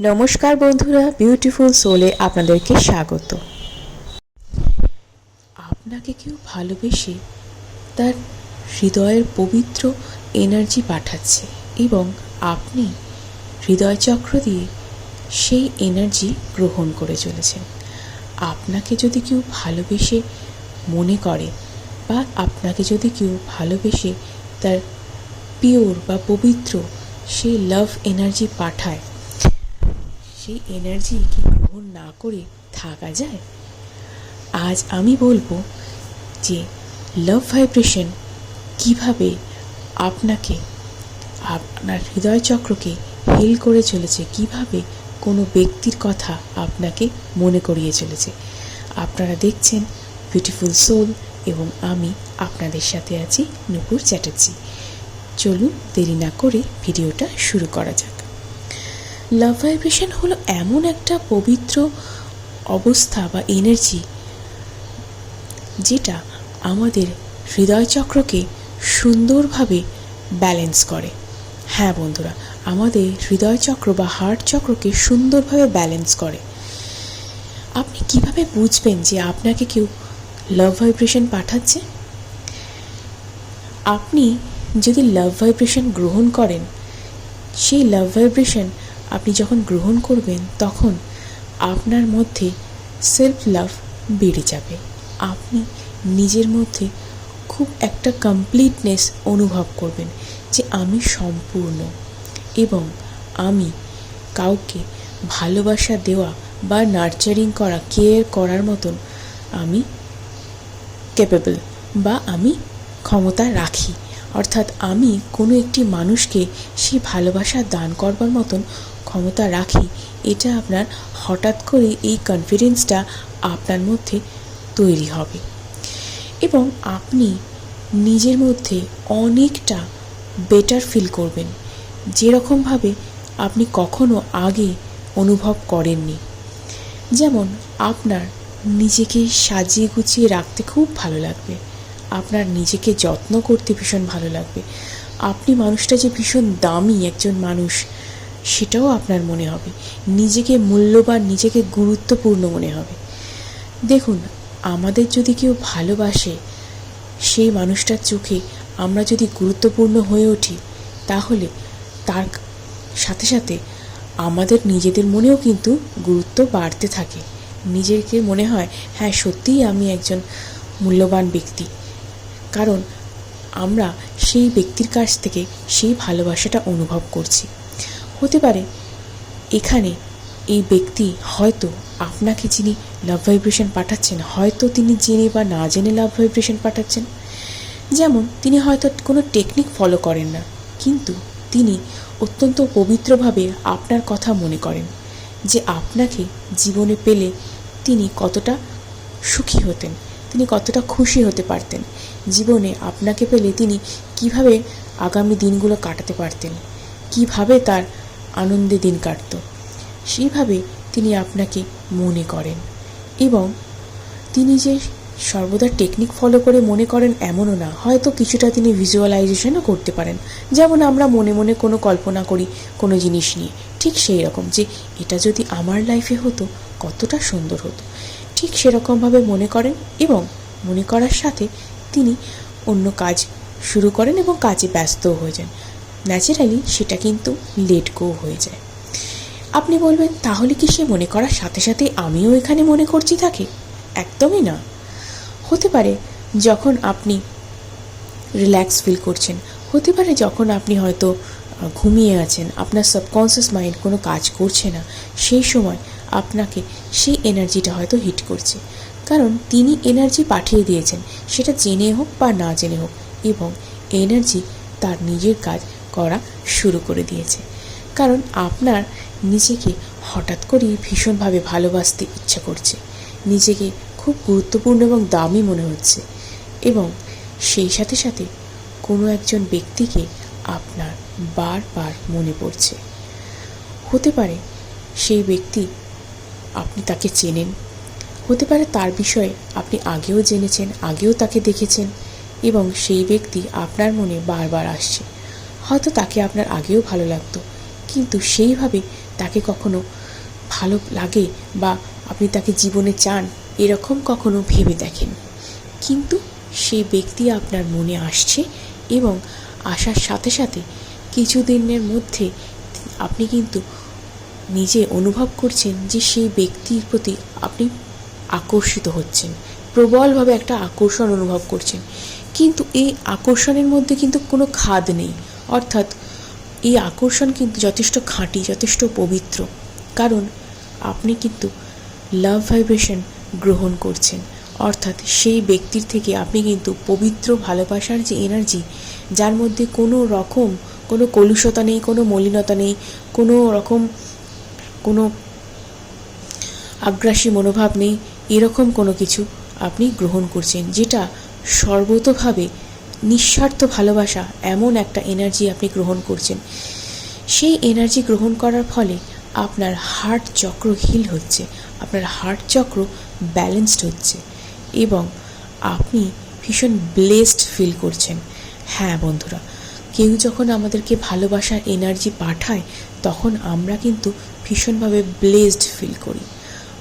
নমস্কার বন্ধুরা বিউটিফুল সোলে আপনাদেরকে স্বাগত। আপনাকে কেউ ভালোবেসে তার হৃদয়ের পবিত্র এনার্জি পাঠাচ্ছে এবং আপনি হৃদয় চক্র দিয়ে সেই এনার্জি গ্রহণ করে চলেছেন। আপনাকে যদি কেউ ভালোবেসে মনে করে বা আপনাকে যদি কেউ ভালোবেসে তার পিওর বা পবিত্র সেই লাভ এনার্জি পাঠায় সেই এনার্জি কি গ্রহণ না করে থাকা যায়? আজ আমি বলব যে লাভ ভাইব্রেশন কীভাবে আপনাকে, আপনার হৃদয় চক্রকে হিল করে চলেছে, কীভাবে কোনো ব্যক্তির কথা আপনাকে মনে করিয়ে চলেছে। আপনারা দেখছেন বিউটিফুল সোল এবং আমি আপনাদের সাথে আছি নূপুর চ্যাটার্জি। চলুন দেরি না করে ভিডিওটা শুরু করা যাক। লাভ ভাইব্রেশন হলো এমন একটা পবিত্র অবস্থা বা এনার্জি যেটা আমাদের হৃদয় চক্রকে সুন্দরভাবে ব্যালেন্স করে। হ্যাঁ বন্ধুরা, আমাদের হৃদয় চক্র বা হার্ট চক্রকে সুন্দরভাবে ব্যালেন্স করে। আপনি কীভাবে বুঝবেন যে আপনাকে কেউ লাভ ভাইব্রেশন পাঠাচ্ছে? আপনি যদি লাভ ভাইব্রেশন গ্রহণ করেন, সেই লাভ ভাইব্রেশন আপনি যখন গ্রহণ করবেন, তখন আপনার মধ্যে সেলফ লাভ বেড়ে যাবে। আপনি নিজের মধ্যে খুব একটা কমপ্লিটনেস অনুভব করবেন যে আমি সম্পূর্ণ এবং আমি কাউকে ভালোবাসা দেওয়া বা নার্চারিং করা কেয়ার করার মতন আমি ক্যাপেবল বা আমি ক্ষমতা রাখি। অর্থাৎ আমি কোনো একটি মানুষকে সেই ভালোবাসা দান করবার মতন ক্ষমতা রাখি, এটা আপনার হঠাৎ করে এই কনফিডেন্সটা আপনার মধ্যে তৈরি হবে। এবং আপনি নিজের মধ্যে অনেকটা বেটার ফিল করবেন। যেরকমভাবে আপনি কখনো আগে অনুভব করেননি। যেমন আপনার নিজেকে সাজিয়ে গুছিয়ে রাখতে খুব ভালো লাগবে। আপনার নিজেকে যত্ন করতে ভীষণ ভালো লাগবে। আপনি মানুষটা যে ভীষণ দামি একজন মানুষ, সেটাও আপনার মনে হবে। নিজেকে মূল্যবান, নিজেকে গুরুত্বপূর্ণ মনে হবে। দেখুন, আমাদের যদি কেউ ভালোবাসে, সেই মানুষটার চোখে আমরা যদি গুরুত্বপূর্ণ হয়ে উঠি, তাহলে তার সাথে সাথে আমাদের নিজেদের মনেও কিন্তু গুরুত্ব বাড়তে থাকে। নিজেকে মনে হয় হ্যাঁ সত্যিই আমি একজন মূল্যবান ব্যক্তি। কারণ আমরা সেই ব্যক্তির কাছ থেকে সেই ভালোবাসাটা অনুভব করছি। হতে পারে এখানে এই ব্যক্তি হয়তো আপনাকে যিনি লাভ ভাইব্রেশন পাঠাচ্ছেন, হয়তো তিনি জেনে বা না জেনে লাভ ভাইব্রেশন পাঠাচ্ছেন। যেমন তিনি হয়তো কোনো টেকনিক ফলো করেন না, কিন্তু তিনি অত্যন্ত পবিত্রভাবে আপনার কথা মনে করেন যে আপনাকে জীবনে পেলে তিনি কতটা সুখী হতেন। তিনি কতটা খুশি হতে পারতেন। জীবনে আপনাকে পেলে তিনি কীভাবে আগামী দিনগুলো কাটাতে পারতেন? কীভাবে তার আনন্দে দিন কাটত? সেইভাবে তিনি আপনাকে মনে করেন। এবং তিনি যে সর্বদা টেকনিক ফলো করে মনে করেন এমনও না। হয়তো কিছুটা তিনি ভিজুয়ালাইজেশনও করতে পারেন। যেমন আমরা মনে মনে কোনো কল্পনা করি, কোনো জিনিস নিয়ে। ঠিক সেই রকম যে এটা যদি আমার লাইফে হতো, কতটা সুন্দর হতো। ঠিক সেরকমভাবে মনে করেন এবং মনে করার সাথে তিনি অন্য কাজ শুরু করেন এবং কাজে ব্যস্তও হয়ে যান। ন্যাচারালি সেটা কিন্তু লেট গো হয়ে যায়। আপনি বলবেন, তাহলে কি সে মনে করার সাথে সাথে আমিও এখানে মনে করছি তাকে? একদমই না। হতে পারে যখন আপনি রিল্যাক্স ফিল করছেন, হতে পারে যখন আপনি হয়তো ঘুমিয়ে আছেন, আপনার সাবকনসিয়াস মাইন্ড কোনো কাজ করছে না, সেই সময় আপনাকে সেই এনার্জিটা হয়তো হিট করছে। কারণ তিনি এনার্জি পাঠিয়ে দিয়েছেন, সেটা জেনে হোক বা না জেনে হোক, এবং এনার্জি তার নিজের কাজ করা শুরু করে দিয়েছে। কারণ আপনার নিজেকে হঠাৎ করেই ভীষণভাবে ভালোবাসতে ইচ্ছা করছে, নিজেকে খুব গুরুত্বপূর্ণ এবং দামি মনে হচ্ছে, এবং সেই সাথে সাথে কোনো একজন ব্যক্তিকে আপনার বারবার মনে পড়ছে। হতে পারে সেই ব্যক্তি আপনি তাকে চেনেন। হতে পারে তার বিষয়ে আপনি আগেও জেনেছেন, আগেও তাকে দেখেছেন এবং সেই ব্যক্তি আপনার মনে বারবার আসছে। হয়তো তাকে আপনার আগেও ভালো লাগতো, কিন্তু সেইভাবে তাকে কখনো ভালো লাগে বা আপনি তাকে জীবনে চান এরকম কখনো ভেবে দেখেন। কিন্তু সেই ব্যক্তি আপনার মনে আসছে এবং আসার সাথে সাথে কিছুদিনের মধ্যে আপনি কিন্তু নিজে অনুভব করছেন যে সেই ব্যক্তির প্রতি আপনি আকর্ষিত হচ্ছেন, প্রবলভাবে একটা আকর্ষণ অনুভব করছেন। কিন্তু এই আকর্ষণের মধ্যে কিন্তু কোনো খাদ নেই। অর্থাৎ এই আকর্ষণ কিন্তু যথেষ্ট খাঁটি, যথেষ্ট পবিত্র। কারণ আপনি কিন্তু লাভ ভাইব্রেশন গ্রহণ করছেন। অর্থাৎ সেই ব্যক্তির থেকে আপনি কিন্তু পবিত্র, ভালোবাসার যে এনার্জি যার মধ্যে কোনো রকম কোনো কলুষতা নেই, কোনো মলিনতা নেই, কোনো রকম কোনো আগ্রাসী মনোভাব নেই, এরকম কোনো কিছু আপনি গ্রহণ করছেন, যেটা সর্বতভাবে নিঃস্বার্থ ভালোবাসা এমন একটা এনার্জি আপনি গ্রহণ করছেন। সেই এনার্জি গ্রহণ করার ফলে আপনার হার্ট চক্র হিল হচ্ছে, আপনার হার্ট চক্র ব্যালেন্সড হচ্ছে এবং আপনি ভীষণ ব্লেসড ফিল করছেন। হ্যাঁ বন্ধুরা, কেউ যখন আমাদেরকে ভালোবাসার এনার্জি পাঠায় তখন আমরা কিন্তু ভীষণভাবে ব্লেসড ফিল করি।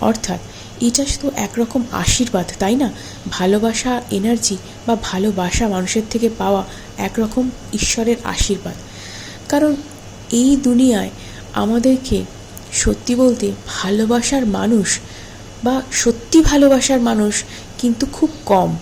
অর্থাৎ এটা শুধু একরকম আশীর্বাদ, তাই না? ভালোবাসা এনার্জি বা ভালোবাসা মানুষের থেকে পাওয়া একরকম ঈশ্বরের আশীর্বাদ। কারণ এই দুনিয়ায় আমাদেরকে সত্যি বলতে ভালোবাসার মানুষ বা সত্যি ভালোবাসার মানুষ কিন্তু খুব কম।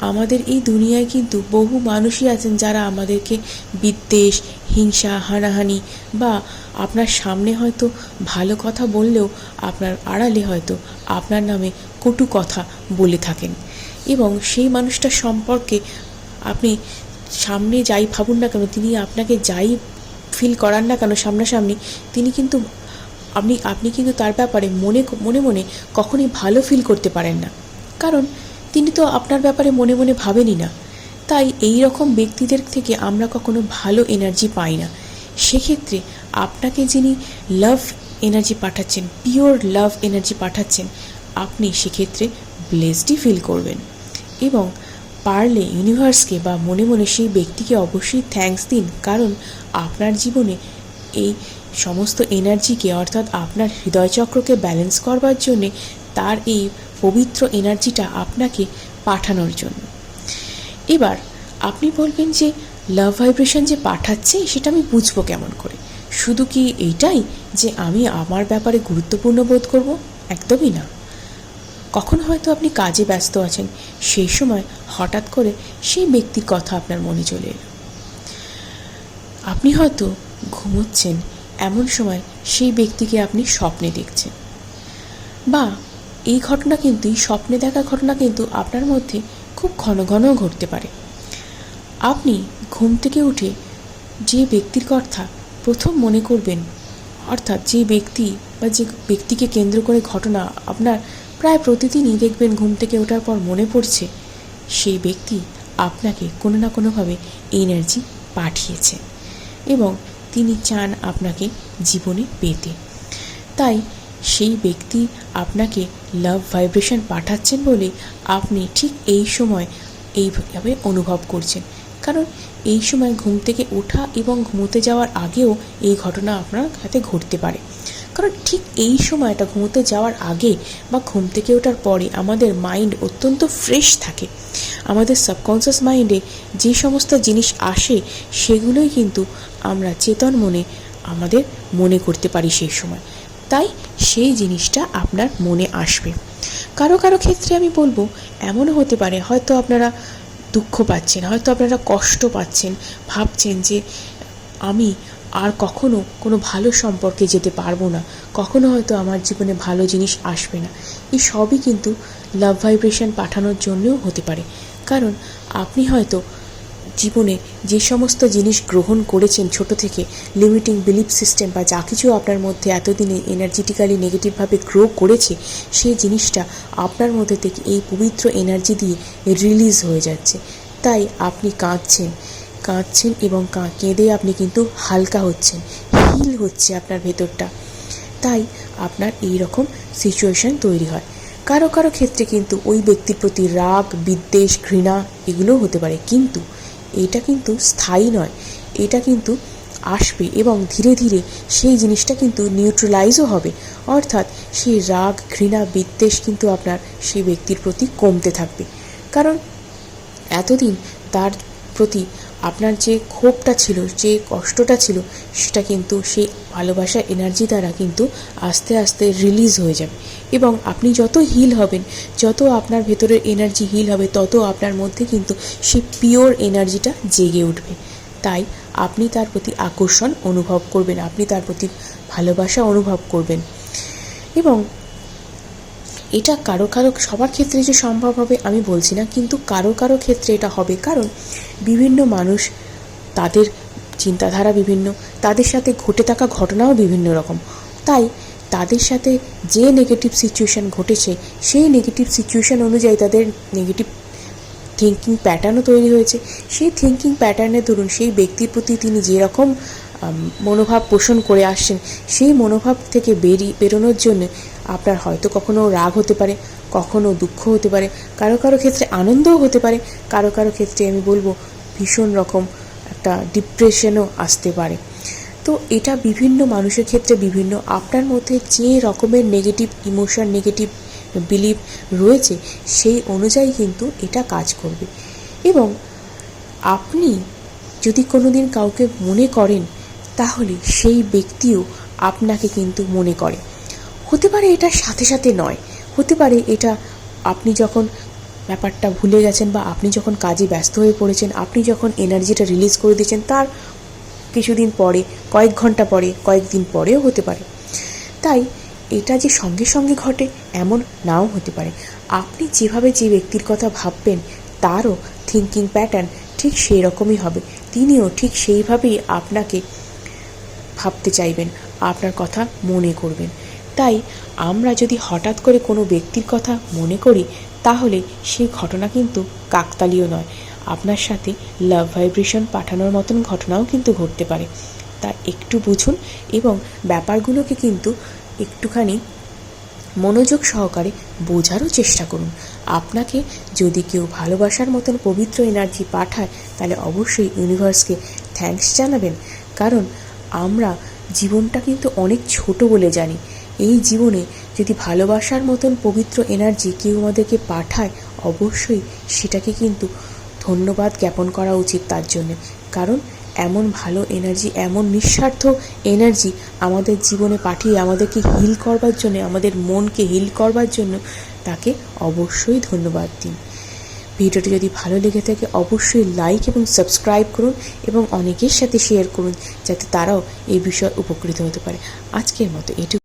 আমাদের এই দুনিয়ায় কিন্তু বহু মানুষই আছেন যারা আমাদেরকে বিদ্বেষ, হিংসা, হানাহানি বা আপনার সামনে হয়তো ভালো কথা বললেও আপনার আড়ালে হয়তো আপনার নামে কটু কথা বলে থাকেন। এবং সেই মানুষটার সম্পর্কে আপনি সামনে যাই ভাবুন না কেন, তিনি আপনাকে যাই ফিল করান না কেন সামনাসামনি, তিনি কিন্তু আপনি আপনি কিন্তু তার ব্যাপারে মনে মনে মনে কখনই ভালো ফিল করতে পারেন না। কারণ তিনি তো আপনার ব্যাপারে মনে মনে ভাবেনই না। তাই এই রকম ব্যক্তিদের থেকে আমরা কখনো ভালো এনার্জি পাই না। সেক্ষেত্রে আপনাকে যিনি লাভ এনার্জি পাঠাচ্ছেন পিওর লাভ এনার্জি পাঠাচ্ছেন, আপনি সেক্ষেত্রে ব্লেসডই ফিল করবেন। এবং পারলে ইউনিভার্সকে বা মনে মনে সেই ব্যক্তিকে অবশ্যই থ্যাঙ্কস দিন, কারণ আপনার জীবনে এই সমস্ত এনার্জিকে অর্থাৎ আপনার হৃদয়চক্রকে ব্যালেন্স করবার জন্যে তার এই পবিত্র এনার্জিটা আপনাকে পাঠানোর জন্য। এবার আপনি বলবেন যে লাভ ভাইব্রেশন যে পাঠাচ্ছে, সেটা আমি বুঝব কেমন করে? শুধু কি এইটাই যে আমি আমার ব্যাপারে গুরুত্বপূর্ণ বোধ করব? একদমই না। কখন হয়তো আপনি কাজে ব্যস্ত আছেন। সেই সময় হঠাৎ করে সেই ব্যক্তির কথা আপনার মনে চলে এলো। আপনি হয়তো ঘুমোচ্ছেন, এমন সময় সেই ব্যক্তিকে আপনি স্বপ্নে দেখছেন। বা এই ঘটনা কিন্তু স্বপ্নে দেখা ঘটনা কিন্তু আপনার মধ্যে খুব ঘন ঘন ঘটতে পারে। আপনি ঘুম থেকে উঠে যে ব্যক্তির কথা প্রথম মনে করবেন, অর্থাৎ যে ব্যক্তি বা যে ব্যক্তিকে কেন্দ্র করে ঘটনা আপনার প্রায় প্রতিদিনই দেখবেন ঘুম থেকে ওঠার পর মনে পড়ছে, সেই ব্যক্তি আপনাকে কোনো না কোনোভাবে এনার্জি পাঠিয়েছে এবং তিনি চান আপনাকে জীবনে পেতে। তাই সেই ব্যক্তি আপনাকে লাভ ভাইব্রেশন পাঠাচ্ছেন বলে আপনি ঠিক এই সময় এইভাবে অনুভব করছেন। কারণ এই সময় ঘুম থেকে ওঠা এবং ঘুমোতে যাওয়ার আগেও এই ঘটনা আপনার সাথে ঘটতে পারে। কারণ ঠিক এই সময়টা ঘুমোতে যাওয়ার আগে বা ঘুম থেকে ওঠার পরে আমাদের মাইন্ড অত্যন্ত ফ্রেশ থাকে। আমাদের সাবকনসিয়াস মাইন্ডে যে সমস্ত জিনিস আসে, সেগুলোই কিন্তু আমরা চেতন মনে, আমাদের মনে করতে পারি সেই সময়। তাই সেই জিনিসটা আপনার মনে আসবে। কারও কারও ক্ষেত্রে আমি বলব, এমনও হতে পারে, হয়তো আপনারা দুঃখ পাচ্ছেন, হয়তো আপনারা কষ্ট পাচ্ছেন, ভাবছেন যে আমি আর কখনো কোনো ভালো সম্পর্কে যেতে পারব না, কখনো হয়তো আমার জীবনে ভালো জিনিস আসবে না। এই সবই কিন্তু লাভ ভাইব্রেশন পাঠানোর জন্যও হতে পারে। কারণ আপনি হয়তো জীবনে যে সমস্ত জিনিস গ্রহণ করেছেন ছোট থেকে লিমিটিং বিলিফ সিস্টেম বা যা কিছু আপনার মধ্যে এতদিনে এনার্জেটিক্যালি নেগেটিভভাবে গ্রো করেছে সেই জিনিসটা আপনার মধ্যে থেকে এই পবিত্র এনার্জি দিয়ে রিলিজ হয়ে যাচ্ছে। তাই আপনি কাঁদছেন কাঁদছেন এবং কেঁদে আপনি কিন্তু হালকা হচ্ছেন হিল হচ্ছে আপনার ভেতরটা। তাই আপনার এই রকম সিচুয়েশন তৈরি হয়। কারও কারও ক্ষেত্রে কিন্তু ওই ব্যক্তির প্রতি রাগ, বিদ্বেষ, ঘৃণা এগুলোও হতে পারে। কিন্তু এটা কিন্তু স্থায়ী নয়। এটা কিন্তু আসবে এবং ধীরে ধীরে সেই জিনিসটা কিন্তু নিউট্রালাইজও হবে। অর্থাৎ সেই রাগ, ঘৃণা, বিদ্বেষ কিন্তু আপনার সেই ব্যক্তির প্রতি কমতে থাকবে। কারণ এতদিন তার প্রতি আপনার যে ক্ষোভটা ছিল, যে কষ্টটা ছিল, সেটা কিন্তু সেই ভালোবাসা এনার্জি দ্বারা কিন্তু আস্তে আস্তে রিলিজ হয়ে যাবে। এবং আপনি যত হিল হবেন, যত আপনার ভেতরের এনার্জি হিল হবে, তত আপনার মধ্যে কিন্তু সেই পিওর এনার্জিটা জেগে উঠবে। তাই আপনি তার প্রতি আকর্ষণ অনুভব করবেন, আপনি তার প্রতি ভালোবাসা অনুভব করবেন। এবং এটা কারও কারও, সবার ক্ষেত্রে যে সম্ভব হবে আমি বলছি না, কিন্তু কারও কারও ক্ষেত্রে এটা হবে। কারণ বিভিন্ন মানুষ তাদের চিন্তাধারা বিভিন্ন, তাদের সাথে ঘটে থাকা ঘটনাও বিভিন্ন রকম। তাই তাদের সাথে যে নেগেটিভ সিচুয়েশান ঘটেছে, সেই নেগেটিভ সিচুয়েশান অনুযায়ী তাদের নেগেটিভ থিঙ্কিং প্যাটার্নও তৈরি হয়েছে। সেই থিঙ্কিং প্যাটার্নে ধরুন, সেই ব্যক্তির প্রতি তিনি যেরকম মনোভাব পোষণ করে আসছেন, সেই মনোভাব থেকে বেরিয়ে বেরোনোর জন্য আপনার হয়তো কখনো রাগ হতে পারে, কখনো দুঃখ হতে পারে, কারও কারও ক্ষেত্রে আনন্দও হতে পারে, কারও কারও ক্ষেত্রে আমি বলব ভীষণ রকম একটা ডিপ্রেশনও আসতে পারে। তো এটা বিভিন্ন মানুষের ক্ষেত্রে বিভিন্ন আপনার মধ্যে যে রকমের নেগেটিভ ইমোশন নেগেটিভ বিলিভ রয়েছে, সেই অনুযায়ী কিন্তু এটা কাজ করবে। এবং আপনি যদি কোনো দিন কাউকে মনে করেন, তাহলে সেই ব্যক্তিও আপনাকে কিন্তু মনে করে। হতে পারে এটা সাথে সাথে নয়। হতে পারে এটা আপনি যখন ব্যাপারটা ভুলে গেছেন বা আপনি যখন কাজে ব্যস্ত হয়ে পড়েছেন, আপনি যখন এনার্জিটা রিলিজ করে দিয়েছেন, তার কিছুদিন পরে, কয়েক ঘণ্টা পরে, কয়েকদিন পরেও হতে পারে। তাই এটা যে সঙ্গে সঙ্গে ঘটে, এমন নাও হতে পারে। আপনি যেভাবে যে ব্যক্তির কথা ভাববেন, তারও থিঙ্কিং প্যাটার্ন ঠিক সেই রকমই হবে। তিনিও ঠিক সেইভাবেই আপনাকে ভাবতে চাইবেন, আপনার কথা মনে করবেন। তাই আমরা যদি হঠাৎ করে কোনো ব্যক্তির কথা মনে করি তাহলে সেই ঘটনা কিন্তু কাকতালীয় নয়। আপনার সাথে লাভ ভাইব্রেশন পাঠানোর মতন ঘটনাও কিন্তু ঘটতে পারে। তা একটু বুঝুন এবং ব্যাপারগুলোকে কিন্তু একটুখানি মনোযোগ সহকারে বোঝারও চেষ্টা করুন। আপনাকে যদি কেউ ভালোবাসার মতন পবিত্র এনার্জি পাঠায়, তাহলে অবশ্যই ইউনিভার্সকে থ্যাঙ্কস জানাবেন। কারণ আমরা জীবনটা কিন্তু অনেক ছোট বলে জানি। এই জীবনে যদি ভালোবাসার মতন পবিত্র এনার্জি কেউ আমাদেরকে পাঠায়, অবশ্যই সেটাকে কিন্তু ধন্যবাদ জ্ঞাপন করা উচিত তার জন্য। কারণ এমন ভালো এনার্জি এমন নিঃস্বার্থ এনার্জি আমাদের জীবনে পাঠিয়ে আমাদেরকে হিল করবার জন্য, আমাদের মনকে হিল করবার জন্য তাকে অবশ্যই ধন্যবাদ দিন। ভিডিওটি যদি ভালো লেগে থাকে, অবশ্যই লাইক এবং সাবস্ক্রাইব করুন এবং অনেকের সাথে শেয়ার করুন, যাতে তারাও এই বিষয়ে উপকৃত হতে পারে। আজকের মতো এটুকু।